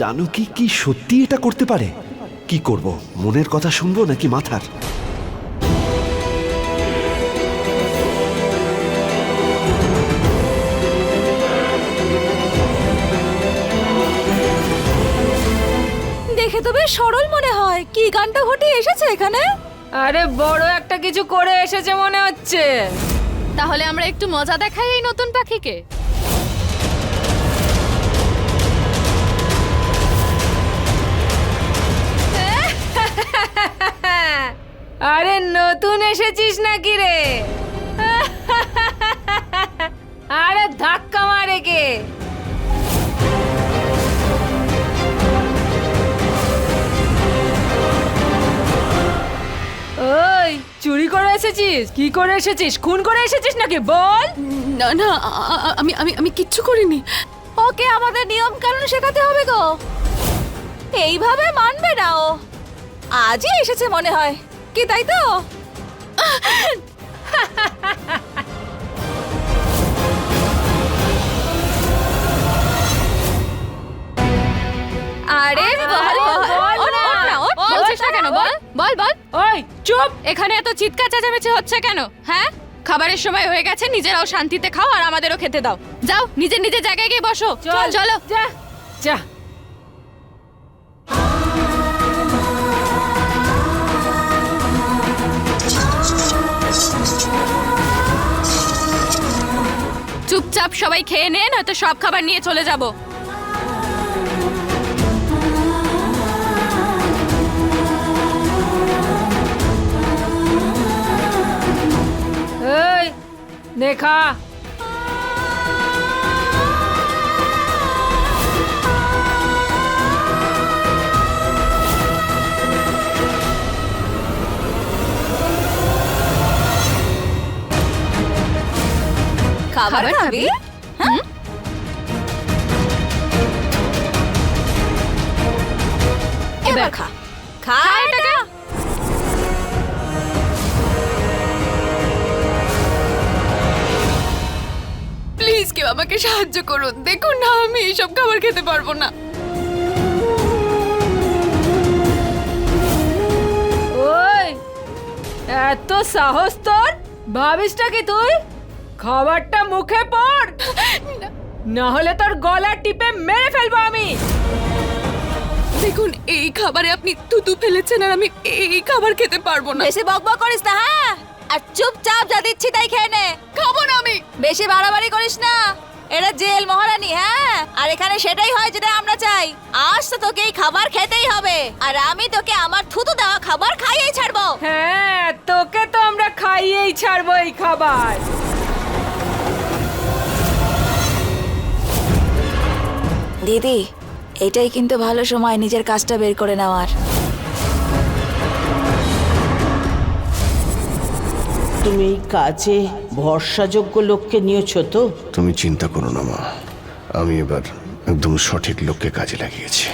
জানকি কি কি সত্যি এটা করতে পারে? কি করব মনের কথা শুনব নাকি মাথার? দেখে তো বেশ সরল মনে হয়। কি গানটা ঘটিয়ে এসেছে এখানে? আরে বড় একটা কিছু করে এসেছে মনে হচ্ছে। তাহলে আমরা একটু মজা দেখাই এই নতুন পাখিকে। আরে নতুন এসেছিস নাকি রে? আরে ধাক্কা মারে কে? ওই চুরি করে এসেছিস? কি করে এসেছিস? খুন করে এসেছিস নাকি? বল। না না আ- আ- আমি আমি আমি কিচ্ছু করিনি। ওকে আমাদের নিয়ম কানুন শেখাতে হবে গো। এইভাবে মানবে না ও। আজই এসেছে মনে হয়। কি তাই তো? আরে বল বল বল না। বলছিস না কেন বল? বল বল। ওই চুপ। এখানে এত চিৎকার চেঁচামেচি হচ্ছে কেন? হ্যাঁ? খাবারের সময় হয়ে গেছে নিজেরাও শান্তিতে খাও আর আমাদেরও খেতে দাও। যাও নিজের নিজের জায়গায় গিয়ে বসো। চল চলো। যা যা। চুপচাপ সবাই খেয়ে নে নয়তো সব খাবার নিয়ে চলে যাব। এই দেখা খাবার খাবি? এবার খা। খা এটা। প্লিজ কেউ আমাকে সাহায্য করুন। দেখুন না আমি এইসব খাবার খেতে পারব না। ওই এত সাহস তোর? ভাবিসটা কি তুই? খাবারটা মুখে পড়। না হলে তোর গলা টিপে মেরে ফেলব আমি। দেখুন এই খাবারে আপনি থুতু ফেলেছেন আর আমি এই খাবার খেতে পারব না। বেশি বকবক করিস না হ্যাঁ? আর চুপচাপ যা দিচ্ছি তাই খেয়ে নে। খাব না আমি। বেশি বাড়াবাড়ি করিস না। এটা জেল মহারানী হ্যাঁ? আর এখানে সেটাই হয় যেটা আমরা চাই। আজ তো তোকে এই খাবার খেতেই হবে। আর আমি তোকে আমার থুতু দেওয়া খাবার খাইয়েই ছাড়বো। হ্যাঁ তোকে তো আমরা খাইয়েই ছাড়বো এই খাবার। দিদি এটাই কিন্তু ভালো সময় নিজের কাজটা বের করে নেওয়ার। তুমি এই কাজে ভরসাযোগ্য লোককে নিয়েছ তো? তুমি চিন্তা করো না মা। আমি এবার একদম সঠিক লোককে কাজে লাগিয়েছি।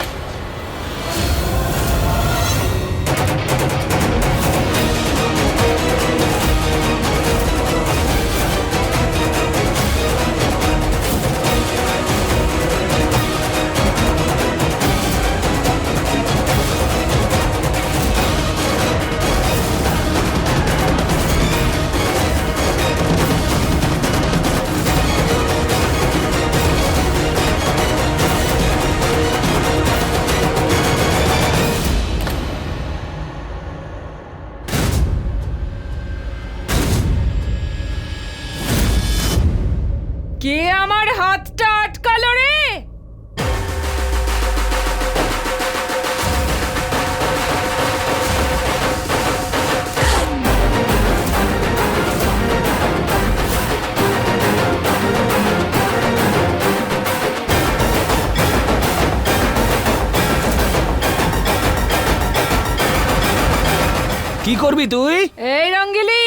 কি করবি তুই? এই রঙ্গিলি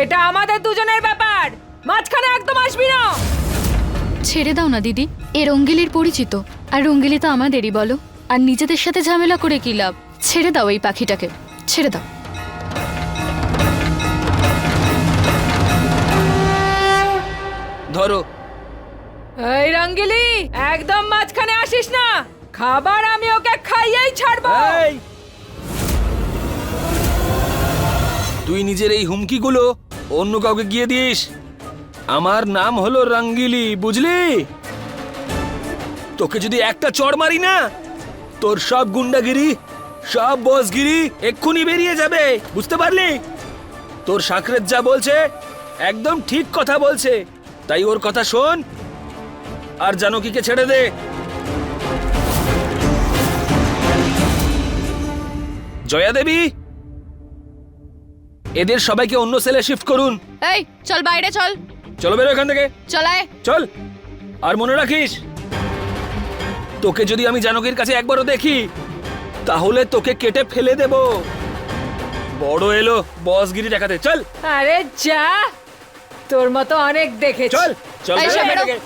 এটা আমাদের দুজনের ব্যাপার। মাঝখানে একদম আসবি না। ছেড়ে দাও না দিদি। এ রঙ্গিলির পরিচিত। আর রঙ্গিলি তো আমাদেরই বলো। আর নিজেদের সাথে ঝামেলা করে কি লাভ? ছেড়ে দাও এই পাখিটাকে। ছেড়ে দাও। ধরো। এই রঙ্গিলি একদম মাঝখানে আসিস না। খাবার আমি ওকে খাইয়েই ছাড়বো। তুই নিজের এই হুমকিগুলো অন্য কাউকে গিয়ে দিস। আমার নাম হলো রাঙ্গিলি, বুঝলি? তোকে যদি একটা চড় মারি না, তোর সব গুন্ডাগিরি, সব বসগিরি এক্ষুনি বেরিয়ে যাবে, বুঝতে পারলি? তোর সাকরেত যা বলছে, একদম ঠিক কথা বলছে। তাই ওর কথা শোন, আর জানকীকে ছেড়ে দে। জয়া দেবী এদের সবাইকে অন্য সেলে শিফট করুন। এই চল বাইরে চল। চলো বেরো এখান থেকে। চলায় চল। আর মনে রাখিস তোকে যদি আমি জানকীর কাছে একবারও দেখি তাহলে তোকে কেটে ফেলে দেব। বড় এলো বসগিরি দেখাতে। চল। আরে যা তোর মতো অনেক দেখেছি। চল চল বেরো এখান থেকে।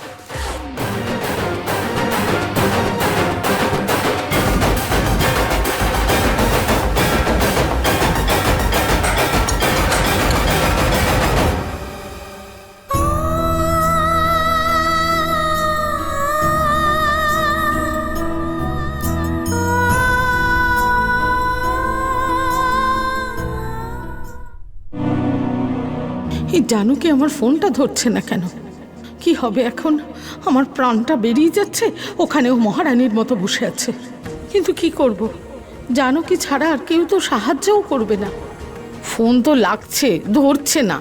জানুকে আমার ফোনটা ধরছে না কেন? কি হবে এখন? আমার প্রাণটা বেরিয়ে যাচ্ছে, ওখানেও মহারানীর মতো বসে আছে। কিন্তু কি করব? জানো কি ছাড়া আর কেউ তো সাহায্যও করবে না। ফোন তো লাগছে, ধরছে না।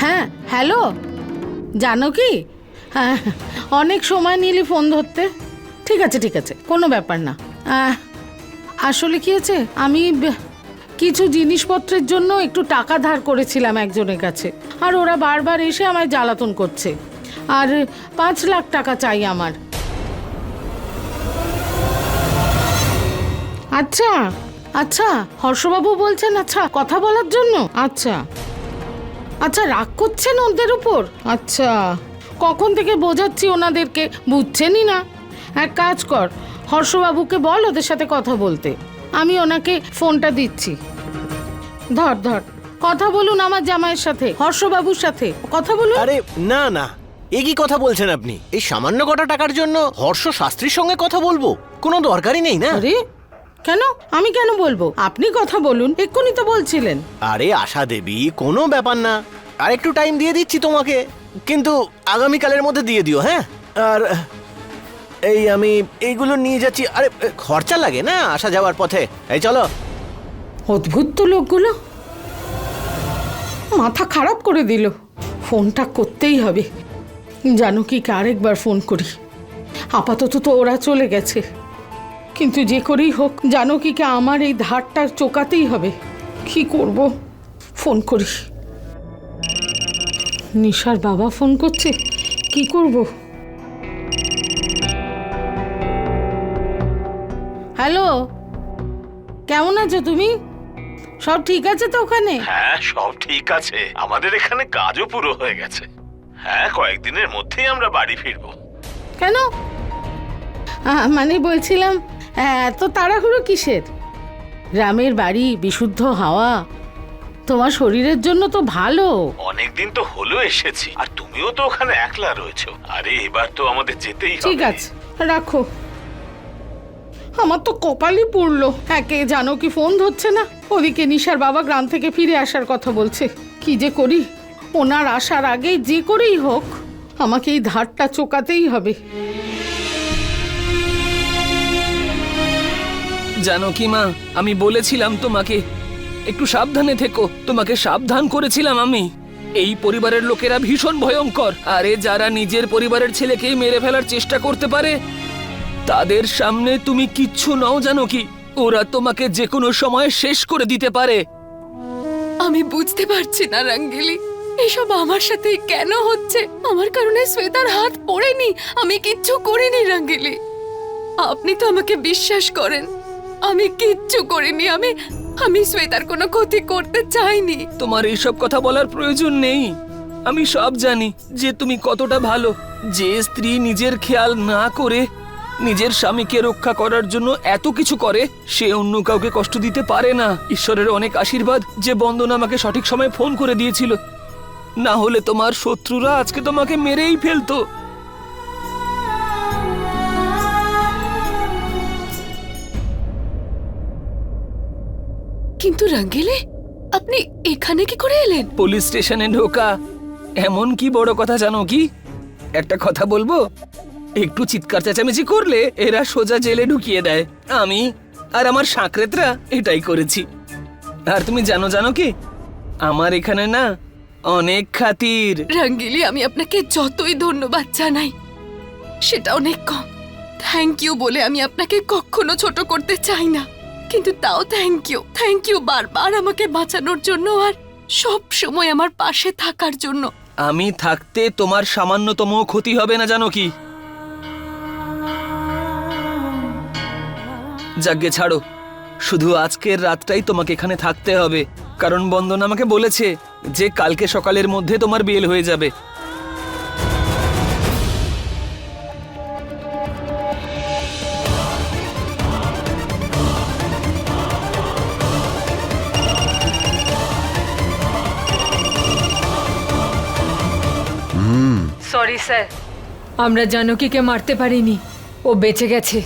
হ্যাঁ হ্যালো? জানো কি? হ্যাঁ অনেক সময় নিলি ফোন ধরতে। ঠিক আছে ঠিক আছে, কোনো ব্যাপার না। আসলে কি হয়েছে? আমি কিছু জিনিসপত্রের জন্য একটু টাকা ধার করেছিলাম একজনের কাছে, আর ওরা বারবার এসে আমায় জ্বালাতন করছে। আর পাঁচ লাখ টাকা চাই আমার। আচ্ছা আচ্ছা হর্ষবাবু বলছেন আচ্ছা কথা বলার জন্য? আচ্ছা। আচ্ছা রাগ করছেন ওদের উপর? আচ্ছা। কখন থেকে বোঝাচ্ছি ওনাদেরকে বুঝছেনই না। এক কাজ কর হর্ষবাবুকে বল ওদের সাথে কথা বলতে। আমি ওনাকে ফোনটা দিচ্ছি। ধর ধর কথা বলুন আমার জামাইয়ের সাথে হর্ষবাবুর সাথে কথা বলুন। আরে না না এ কি কথা বলছেন আপনি? এই সামান্য কটা টাকার জন্য হর্ষ শাস্ত্রীর সঙ্গে কথা বলব? কোনো দরকারই নেই না? আরে কেন? আমি কেন বলব? আপনি কথা বলুন এক্ষুনি তো বলছিলেন। আরে আশা দেবী কোনো ব্যাপার না। আর একটু টাইম দিয়ে দিচ্ছি তোমাকে। কিন্তু আগামীকালের মধ্যে দিয়ে দিও হ্যাঁ? আর এই আমি এইগুলো নিয়ে যাচ্ছি। আরে, খরচা লাগে না আসা যাওয়ার পথে? এই চলো। অদ্ভুত তো লোকগুলো। মাথা খারাপ করে দিল। ফোনটা করতেই হবে। জানো জানকীকে আরেকবার ফোন করি। আপাতত তো ওরা চলে গেছে। কিন্তু যে করেই হোক, জানো জানকীকে আমার এই ধারটা চোকাতেই হবে। কি করব? ফোন করি। নিশার বাবা ফোন করছে? কি করব? হ্যালো? কেমন আছো তুমি? সব ঠিক আছে তো ওখানে? হ্যাঁ সব ঠিক আছে। আমাদের এখানে কাজও পুরো হয়ে গেছে। হ্যাঁ কয়েকদিনের মধ্যেই আমরা বাড়ি ফিরবো। কেন? মানে বলছিলাম এত তাড়াহুড়ো কিসের? গ্রামের বাড়ি বিশুদ্ধ হাওয়া তোমার শরীরের জন্য তো ভালো। অনেকদিন তো হলো এসেছি আর তুমিও তো ওখানে একলা রয়েছো। আরে এবার তো আমাদের যেতেই হবে। ঠিক আছে রাখো। আমার তো কপালই পুড়লো। একে জানো কি ফোন ধরছে না? ওদিকে নিশার বাবা গ্রাম থেকে ফিরে আসার কথা বলছে। কি যে করি? ওনার আসার আগে যে করেই হোক আমাকে এই ধারটা চোকাতেই হবে। জানো কি মা আমি বলেছিলাম তোমাকে একটু সাবধানে থেকো। তোমাকে সাবধান করেছিলাম আমি। এই পরিবারের লোকেরা ভীষণ ভয়ঙ্কর। আরে যারা নিজের পরিবারের ছেলেকেই মেরে ফেলার চেষ্টা করতে পারে, তাদের সামনে তুমি কিচ্ছু নাও জানো কি। ওরা তোমাকে যে কোনো সময় শেষ করে দিতে পারে। আমি বুঝতে পারছি না, রাঙ্গিলি। এসব আমার সাথে কেন হচ্ছে? আমার কারণে শ্বেতার হাত পড়েনি। আমি কিচ্ছু করিনি, রাঙ্গিলি। আপনি তো আমাকে বিশ্বাস করেন। আমি কিচ্ছু করিনি। আমি আমি শ্বেতার কোনো ক্ষতি করতে চাইনি। তোমার এইসব কথা বলার প্রয়োজন নেই। আমি সব জানি যে তুমি কতটা ভালো। যে স্ত্রী নিজের খেয়াল না করে নিজের স্বামীকে রক্ষা করার জন্য এত কিছু করে, সে অন্য কাউকে কষ্ট দিতে পারে না। ঈশ্বরের অনেক আশীর্বাদ যে বন্দনা আমাকে সঠিক সময় ফোন করে দিয়েছিল। না হলে তোমার শত্রুরা আজকে তোমাকে মেরেই ফেলতো। কিন্তু রঙ্গিলি আপনি এখানে কি করে এলেন? পুলিশ স্টেশনে ঢোকা। এমন কি বড় কথা জানো কি? একটা কথা বলব? একটু চিৎকার চেঁচামেচি করলে এরা সোজা জেলে ঢুকিয়ে দেয়। আমি আর আমার সাঁকরেতরা এটাই করেছি। আর তুমি জানো জানো কি? আমার এখানে না অনেক খাতির। রাঙ্গিলি আমি আপনাকে যতই ধন্যবাদ জানাই সেটা অনেক কম। থ্যাংক ইউ বলে আমি আপনাকে কখনো ছোট করতে চাই না। কিন্তু তাও থ্যাংক ইউ থ্যাংক ইউ বারবার আমাকে বাঁচানোর জন্য আর সব সময় আমার পাশে থাকার জন্য। আমি থাকতে তোমার সামান্যতম ক্ষতি হবে না, জানো কি? যাগ্গে ছাড়ো, শুধু আজকের রাতটাই তোমাকে এখানে থাকতে হবে। কারণ বন্দন আমাকে বলেছে যে কালকে সকালের মধ্যে তোমার বিয়েল হয়ে যাবে। স্যার। আমরা জানকীকে মারতে পারিনি। ও বেঁচে গেছে।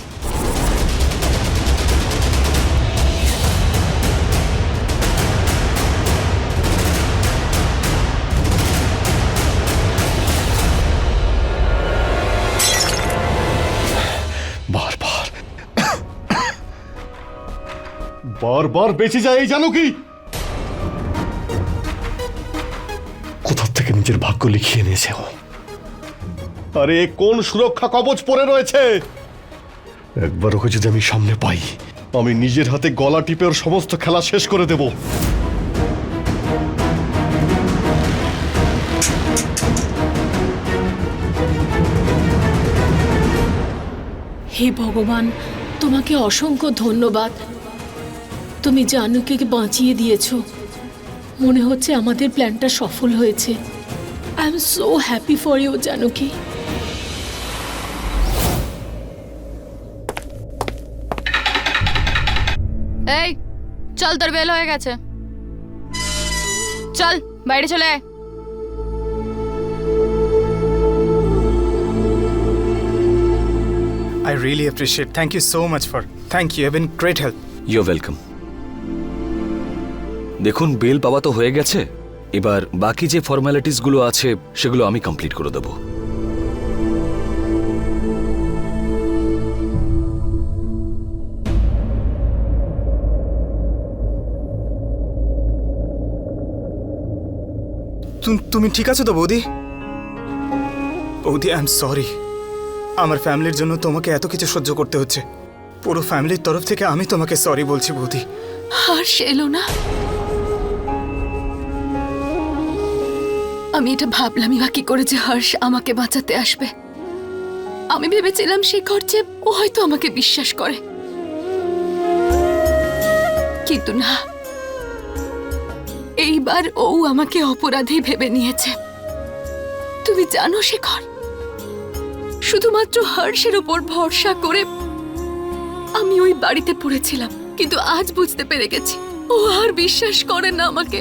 বারবার। বারবার বেঁচে যায় এই জানো কি কোথা থেকে নিজের ভাগ্য লিখিয়ে নিয়েছে ও? আরে কোন সুরক্ষা কবচ পরে রয়েছে? একবার ওকে যদি আমি সামনে পাই আমি নিজের হাতে গলা টিপে ওর সমস্ত খেলা শেষ করে দেব। হে ভগবান তোমাকে অসংখ্য ধন্যবাদ। তুমি জানুকে বাঁচিয়ে দিয়েছ। মনে হচ্ছে আমাদের প্ল্যানটা সফল হয়েছে। I am so happy for you Januki. এই চল তোর বেল হয়ে গেছে চল বাইরে চলে আয় I really appreciate. Thank you so much for. Thank you. You've been great help. You welcome দেখুন বেল পাওয়া তো হয়ে গেছে এবার বাকি যে ফর্মালিটিসগুলো আছে সেগুলো আমি কমপ্লিট করে দেবো তুমি ঠিক আছো তো, বৌদি? বৌদি আই এম সরি আমার ফ্যামিলির জন্য তোমাকে এত কিছু সহ্য করতে হচ্ছে। পুরো ফ্যামিলির তরফ থেকে আমি তোমাকে সরি বলছি, বৌদি। হর্ষ এলো না। আমি এটা ভাবলামই বা কি করে যে হর্ষ আমাকে বাঁচাতে আসবে। আমি ভেবেছিলাম সে খরচে ও হয়তো আমাকে বিশ্বাস করে। কিন্তু না। এইবার ও আমাকে অপরাধী ভেবে নিয়েছে। তুমি জানো, শেখর, শুধুমাত্র হর্ষের উপর ভরসা করে আমি ওই বাড়িতে পড়েছিলাম, কিন্তু আজ বুঝতে পেরে গেছি, ও আর বিশ্বাস করে না আমাকে।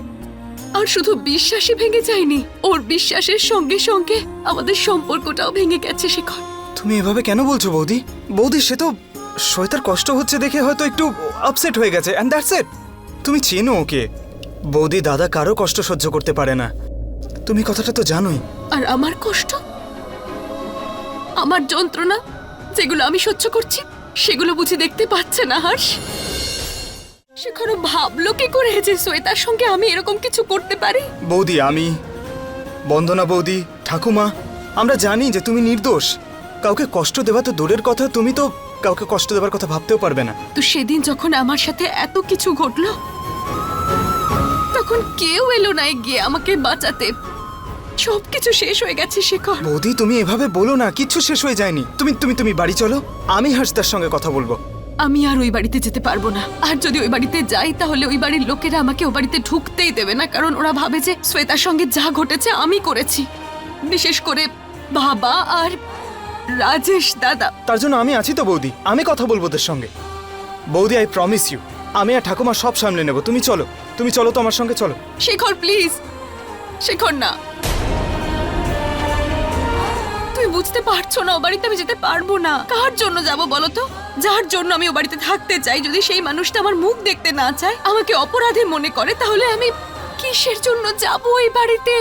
আর শুধু বিশ্বাসই ভেঙে যায়নি, ওর বিশ্বাসের সঙ্গে সঙ্গে আমাদের সম্পর্কটাও ভেঙে গেছে, শেখর। তুমি এভাবে কেন বলছো, বৌদি? বৌদি, সে তো শ্বেতার কষ্ট হচ্ছে দেখে হয়তো একটু আপসেট হয়ে গেছে অ্যান্ড দ্যাটস ইট তুমি চেনো ওকে। বৌদি দাদা কারও কষ্ট সহ্য করতে পারে না। তুমি কথাটা তো জানোই। আর আমার কষ্ট? আমার যন্ত্রণা যেগুলো আমি সহ্য করছি সেগুলো বুঝি দেখতে পাচ্ছে না হর্ষ শেখর ও ভাবলো কি করে যে শ্বেতার সঙ্গে আমি এরকম কিছু করতে পারি? বৌদি আমি বন্দনা বৌদি ঠাকুমা আমরা জানি যে তুমি নির্দোষ। কাউকে কষ্ট দেওয়া তো দূরের কথা তুমি তো কাউকে কষ্ট দেওয়ার কথা ভাবতেও পারবে না। তো সেদিন যখন আমার সাথে এত কিছু ঘটলো তখন কেউ এলো না গিয়ে আমাকে বাঁচাতে। সবকিছু শেষ হয়ে গেছে শেখর। বৌদি তুমি এভাবে বলো না কিচ্ছু শেষ হয়ে যায়নি। তুমি তুমি তুমি বাড়ি চলো আমি হাসদার সঙ্গে কথা বলব। আমি আর ওই বাড়িতে যেতে পারব না। আর যদি ওই বাড়িতে যাই তাহলে ওই বাড়ির লোকেরা আমাকে ওই বাড়িতে ঢুকতেই দেবে না কারণ ওরা ভাবে যে শ্বেতার সঙ্গে যা ঘটেছে আমি করেছি। বিশেষ করে বাবা আর রাজেশ দাদা। তার জন্য আমি আছি তো বৌদি। আমি কথা বলব ওদের সঙ্গে। বৌদি আই প্রমিস ইউ আমি আর ঠাকুমা সব সামলে নেব। তুমি চলো তুমি চলো তো আমার সঙ্গে, চলো। শেখর, প্লিজ। শেখর, না। তুমি বুঝতে পারছ না, ও বাড়িতে আমি যেতে পারব না। কার জন্য যাব বলো তো? যার জন্য আমি ও বাড়িতে থাকতে চাই, যদি সেই মানুষটা আমার মুখ দেখতে না চায়, আমাকে অপরাধী মনে করে, তাহলে আমি কিসের জন্য যাব ওই বাড়িতে?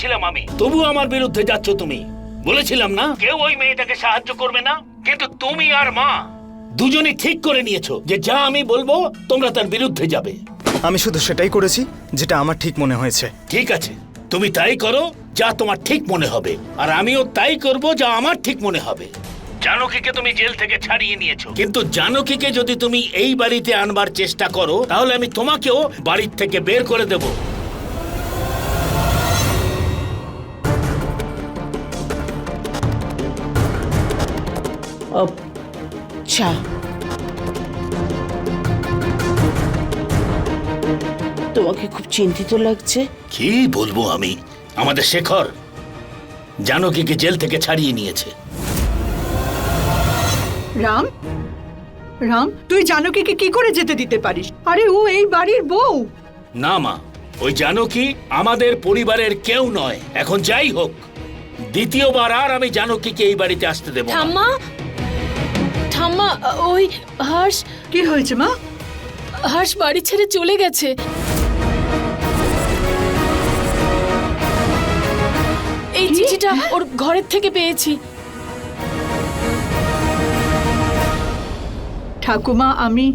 করেছিলাম আমি। তবু আমার বিরুদ্ধে যাচ্ছ তুমি। বলেছিলাম না? কেউ ওই মেয়েটাকে সাহায্য করবে না কিন্তু তুমি আর মা। দুজনে ঠিক করে নিয়েছো যে যা আমি বলব তোমরা তার বিরুদ্ধে যাবে। আমি শুধু সেটাই করেছি যেটা আমার ঠিক মনে হয়েছে। ঠিক আছে তুমি তাই করো যা তোমার ঠিক মনে হবে আর আমিও তাই করব যা আমার ঠিক মনে হবে। জানকীকে তুমি জেল থেকে ছাড়িয়ে নিয়েছো। কিন্তু জানকীকে যদি তুমি এই বাড়িতে আনবার চেষ্টা করো তাহলে আমি তোমাকেও বাড়ির থেকে বের করে দেব। আচ্ছা তোমাকে খুব চিন্তিত লাগছে। কি বলব আমি? আমাদের শেখর জানকীকে জেল থেকে ছাড়িয়ে নিয়েছে। রাম? রাম তুই জানকীকে কি করে যেতে দিতে পারিস? আরে ও এই বাড়ির বউ। না মা ওই জানকী আমাদের পরিবারের কেউ নয়। এখন যাই হোক দ্বিতীয়বার আর আমি জানকীকে এই বাড়িতে আসতে দেবো না। ঠাম্মা ওই হর্ষ। কি হয়েছে মা? হর্ষ বাড়ি ছেড়ে চলে গেছে। এই চিঠিটা ওর ঘরের থেকে পেয়েছি। ঠাকুমা আমি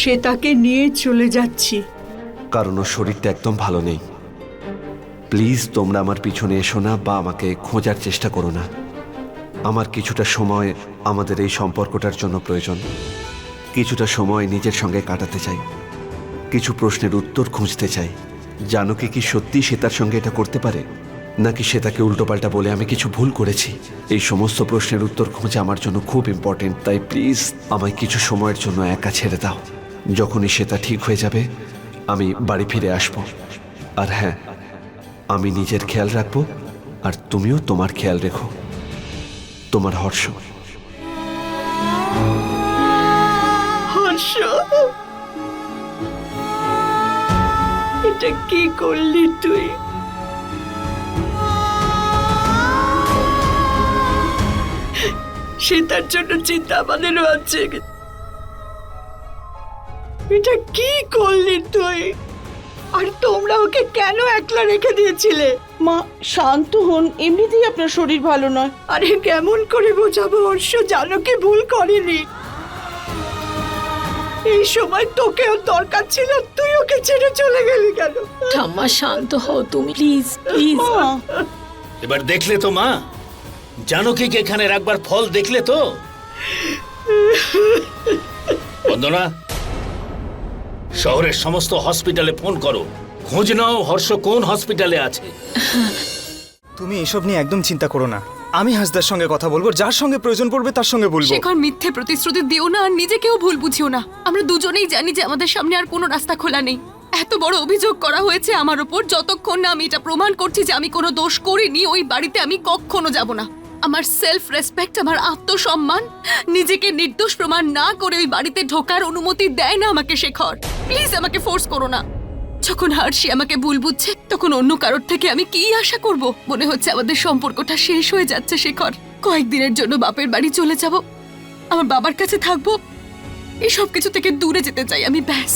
সে তাকে নিয়ে চলে যাচ্ছি। কারণ ওর শরীরটা একদম ভালো নেই। প্লিজ তোমরা আমার পিছনে এসো না বা আমাকে খোঁজার চেষ্টা করো না। আমার কিছুটা সময় আমাদের এই সম্পর্কটার জন্য প্রয়োজন। কিছুটা সময় নিজের সঙ্গে কাটাতে চাই। কিছু প্রশ্নের উত্তর খুঁজতে চাই। জানো কি সত্যি সে তার সঙ্গে এটা করতে পারে? নাকি সে তাকে উল্টোপাল্টা বলে আমি কিছু ভুল করেছি? এই সমস্ত প্রশ্নের উত্তর খোঁজা আমার জন্য খুব ইম্পর্টেন্ট তাই প্লিজ আমায় কিছু সময়ের জন্য একা ছেড়ে দাও। যখনই সেটা ঠিক হয়ে যাবে, আমি বাড়ি ফিরে আসব। আর হ্যাঁ আমি নিজের খেয়াল রাখব, আর তুমিও তোমার খেয়াল রেখো। তোমার হর্ষ। এটা কি করলি তুই? সে তার জন্য চিন্তা আমাদেরও আছে। এটা কি করলি তুই? আর তোমরা ওকে কেন একলা রেখে দিয়েছিলে? মা শান্ত হন এমনিতেই আপনার শরীর ভালো নয়। আরে কেমন করে বোঝাবো হর্ষ জানো কি ভুল করেনি। এই সময় তোকেও দরকার ছিল তুই ওকে ছেড়ে চলে গেলি কেন? ঠাম্মা শান্ত হও তুমি প্লিজ প্লিজ। মা। এবার দেখলে তো মা। জানকীকে এখানে রাখবার ফল দেখলে তো? বন্দনা শহরের সমস্ত হসপিটালে ফোন করো। খোঁজ নাও হর্ষ কোন হসপিটালে আছে। তুমি এসব নিয়ে একদম চিন্তা করো না। আমি হাসদার সঙ্গে কথা বলব যার সঙ্গে প্রয়োজন পড়বে তার সঙ্গে বলব। শেখর মিথ্যে প্রতিশ্রুতি দিও না আর নিজেকেও ভুল বুঝিও না। আমরা দুজনেই জানি যে আমাদের সামনে আর কোনো রাস্তা খোলা নেই। এত বড় অভিযোগ করা হয়েছে আমার ওপর যতক্ষণ না আমি এটা প্রমাণ করছি যে আমি কোনো দোষ করিনি ওই বাড়িতে আমি কখনো যাব না। আমার সেলফ রেসপেক্ট আমার আত্মসম্মান। নিজেকে নির্দোষ প্রমাণ না করে ওই বাড়িতে ঢোকার অনুমতি দেয় না আমাকে শেখর। প্লিজ আমাকে ফোর্স করো না। যখন হার্ষি আমাকে ভুল বুঝছে, তখন অন্য কারোর থেকে আমি কি আশা করব? মনে হচ্ছে আমাদের সম্পর্কটা শেষ হয়ে যাচ্ছে শেখর। কয়েকদিনের জন্য বাপের বাড়ি চলে যাব। আমার বাবার কাছে থাকব। এই সব কিছু থেকে দূরে যেতে চাই আমি, ব্যাস।